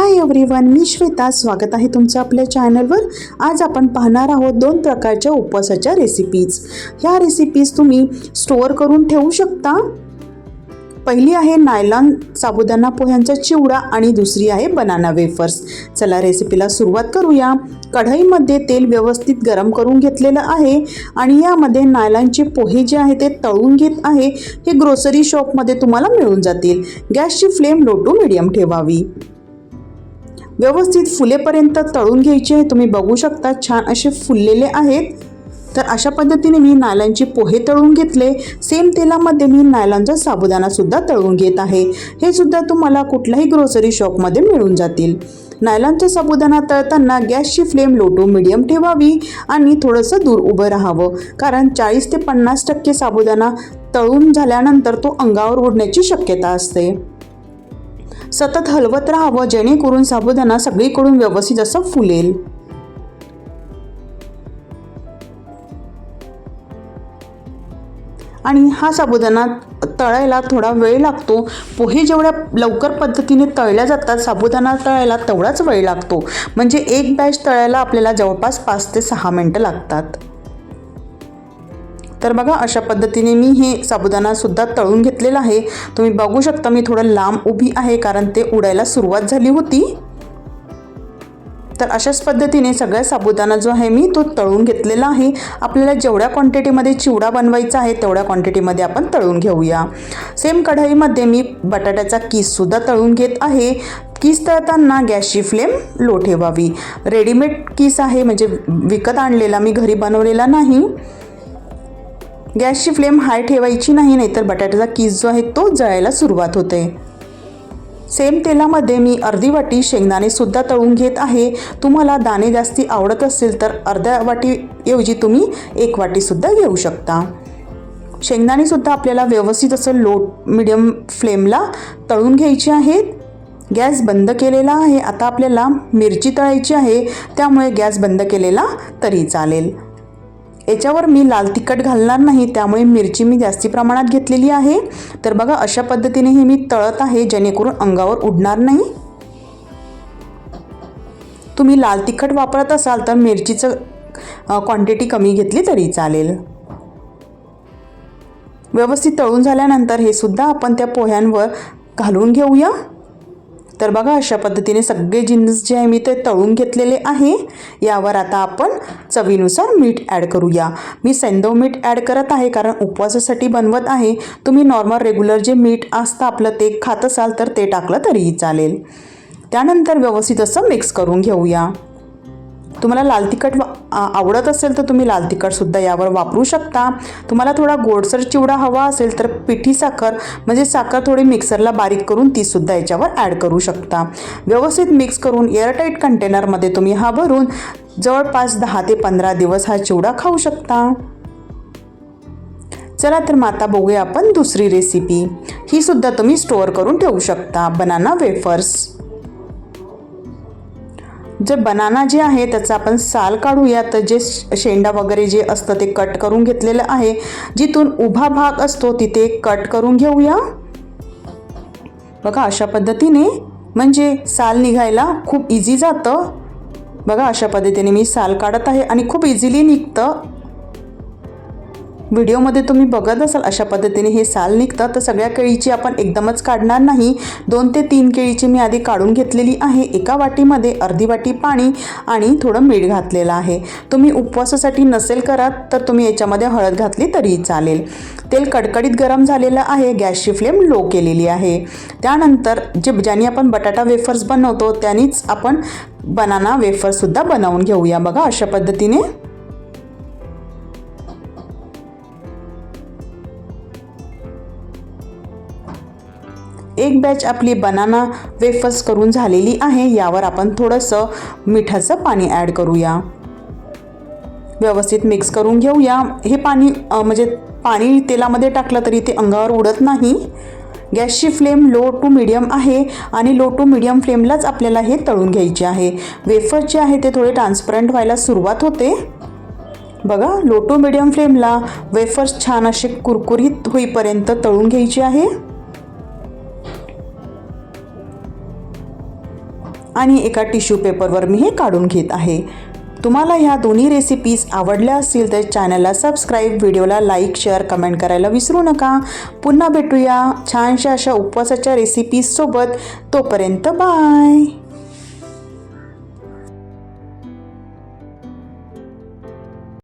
Hi everyone मी श्वेता. स्वागत आहे तुमचं आपल्या चॅनलवर आज आपण पाहणार आहोत दोन प्रकारच्या उपवासाच्या रेसिपीज ह्या रेसिपीज तुम्ही स्टोअर करून ठेवू शकता. पहिली आहे नायलॉन साबुदाणा पोह्यांचा चिवडा आणि दुसरी आहे बनाना वेफर्स चला रेसिपीला सुरुवात करूया. कढईमध्ये तेल व्यवस्थित गरम करून घेतलेलं आहे आणि यामध्ये नायलॉनचे पोहे जे आहे ते तळून घेत आहे. हे ग्रोसरी शॉपमध्ये तुम्हाला मिळून जातील. गॅसची फ्लेम लो टू मिडियम ठेवावी. व्यवस्थित फुलेपर्यंत तळून घ्यायचे आहे. तुम्ही बघू शकता छान असे फुललेले आहेत. तर अशा पद्धतीने मी नायलॉनचे पोहे तळून घेतले. सेम तेलामध्ये मी नायलॉनचा साबुदाणासुद्धा तळून घेत आहे. हे सुद्धा तुम्हाला कुठल्याही ग्रोसरी शॉपमध्ये मिळून जातील. नायलॉनचा साबुदाणा तळताना गॅसची फ्लेम लो टू मिडियम ठेवावी आणि थोडंसं दूर उभं राहावं. कारण चाळीस ते पन्नास टक्के साबुदाणा तळून झाल्यानंतर तो अंगावर उडण्याची शक्यता असते. सतत हलवत राहावं जेणेकरून साबुदाणा सगळीकडून व्यवस्थित असं फुलेल. आणि हा साबुदाणा तळायला थोडा वेळ लागतो. पोहे जेवढ्या लवकर पद्धतीने तळल्या जातात साबुदाणा तळायला तेवढाच वेळ लागतो. म्हणजे एक बॅच तळायला आपल्याला जवळपास पाच ते सहा मिनटं लागतात. तर बघा अशा पद्धतीने मी हे साबुदाणासुद्धा तळून घेतलेला आहे. तुम्ही बघू शकता मी थोडं लांब उभी आहे कारण ते उडायला सुरुवात झाली होती. तर अशाच पद्धतीने सगळ्या साबुदाणा जो आहे मी तो तळून घेतलेला आहे. आपल्याला जेवढ्या क्वांटिटीमध्ये चिवडा बनवायचा आहे तेवढ्या क्वांटिटीमध्ये आपण तळून घेऊया. सेम कढईमध्ये मी बटाट्याचा किससुद्धा तळून घेत आहे. किस तळताना गॅसची फ्लेम लो ठेवावी. रेडीमेड किस आहे म्हणजे विकत आणलेला मी घरी बनवलेला नाही. गॅसची फ्लेम हाय ठेवायची नाही नाहीतर बटाट्याचा किस जो आहे तो जळायला सुरुवात होते. सेम तेलामध्ये मी अर्धी वाटी शेंगदाणेसुद्धा तळून घेत आहे. तुम्हाला दाणे जास्ती आवडत असेल तर अर्ध्या वाटीऐवजी तुम्ही एक वाटीसुद्धा घेऊ शकता. शेंगदाणेसुद्धा आपल्याला व्यवस्थित असं लो मिडियम फ्लेमला तळून घ्यायचे आहेत. गॅस बंद केलेला आहे. आता आपल्याला मिरची तळायची आहे. त्यामुळे गॅस बंद केलेला तरी चालेल. याच्यावर मी लाल तिखट घालणार नाही त्यामुळे मिरची मी जास्ती प्रमाणात घेतलेली आहे. तर बघा अशा पद्धतीने हे मी तळत आहे जेणेकरून अंगावर उडणार नाही. तुम्ही लाल तिखट वापरत असाल तर मिरचीचं क्वांटिटी कमी घेतली तरी चालेल. व्यवस्थित तळून झाल्यानंतर हे सुद्धा आपण त्या पोह्यांवर घालून घेऊया. तर बघा अशा पद्धतीने सगळे जिन्स जे आहे मी ते तळून घेतलेले आहे. यावर आता आपण चवीनुसार मीठ ॲड करूया. मी सेंदव मीठ ॲड करत आहे कारण उपवासासाठी बनवत आहे. तुम्ही नॉर्मल रेग्युलर जे मीठ असतं आपलं ते खात असाल तर ते टाकलं तरीही चालेल. त्यानंतर व्यवस्थित असं मिक्स करून घेऊया. तुम्हाला लाल तिखट आवडत असेल तर तुम्ही लाल तिखटसुद्धा यावर वापरू शकता. तुम्हाला थोडा गोडसर चिवडा हवा असेल तर पिठी साखर म्हणजे साखर थोडी मिक्सरला बारीक करून तीसुद्धा याच्यावर ॲड करू शकता. व्यवस्थित मिक्स करून एअरटाईट कंटेनरमध्ये तुम्ही हा भरून जवळपास दहा ते पंधरा दिवस हा चिवडा खाऊ शकता. चला तर माता बघूया आपण दुसरी रेसिपी ही सुद्धा तुम्ही स्टोअर करून ठेवू शकता. बनाना वेफर्स जे बनाना जे आहे त्याचं आपण साल काढूया तर जे शेंडा वगैरे जे असतं ते कट करून घेतलेलं आहे. जिथून उभा भाग असतो तिथे कट करून घेऊया. बघा अशा पद्धतीने म्हणजे साल निघायला खूप इझी जातं. बघा अशा पद्धतीने मी साल काढत आहे आणि खूप इझिली निघतं. व्हिडिओमध्ये तुम्ही बघत असाल अशा पद्धतीने हे साल निघतं तर सगळ्या केळीची आपण एकदमच काढणार नाही. दोन ते तीन केळीची मी आधी काढून घेतलेली आहे. एका वाटीमध्ये अर्धी वाटी पाणी आणि थोडं मीठ घातलेलं आहे. तुम्ही उपवासासाठी नसेल करत तर तुम्ही याच्यामध्ये हळद घातली तरीही चालेल. तेल कडकडीत गरम झालेलं आहे. गॅसची फ्लेम लो केलेली आहे. त्यानंतर जे ज्याने आपण बटाटा वेफर्स बनवतो त्यांनीच आपण बनाना वेफर्ससुद्धा बनवून घेऊया. बघा अशा पद्धतीने. एक बॅच आपली बनाना वेफर्स करून झालेली आहे. यावर आपण थोडंसं मिठाचं पाणी ॲड करूया. व्यवस्थित मिक्स करून घेऊया. हे पाणी म्हणजे पाणी तेलामध्ये टाकलं तरी ते अंगावर उडत नाही. गॅसची फ्लेम लो टू मिडियम आहे आणि लो टू मिडियम फ्लेमलाच आपल्याला हे तळून घ्यायचे आहे. वेफर्स जे आहे ते थोडे ट्रान्सपरंट व्हायला सुरुवात होते. बघा लो टू मिडियम फ्लेमला वेफर्स छान असे कुरकुरीत होईपर्यंत तळून घ्यायचे आहे. आणि एका टिश्यू पेपरवर मी हे काढून घेत आहे. तुम्हाला ह्या दोन्ही रेसिपीज आवडल्या असतील तर चॅनलला सबस्क्राईब व्हिडिओला लाईक शेअर कमेंट करायला विसरू नका. पुन्हा भेटूया छानशा अशा उपवासाच्या रेसिपीजसोबत तोपर्यंत बाय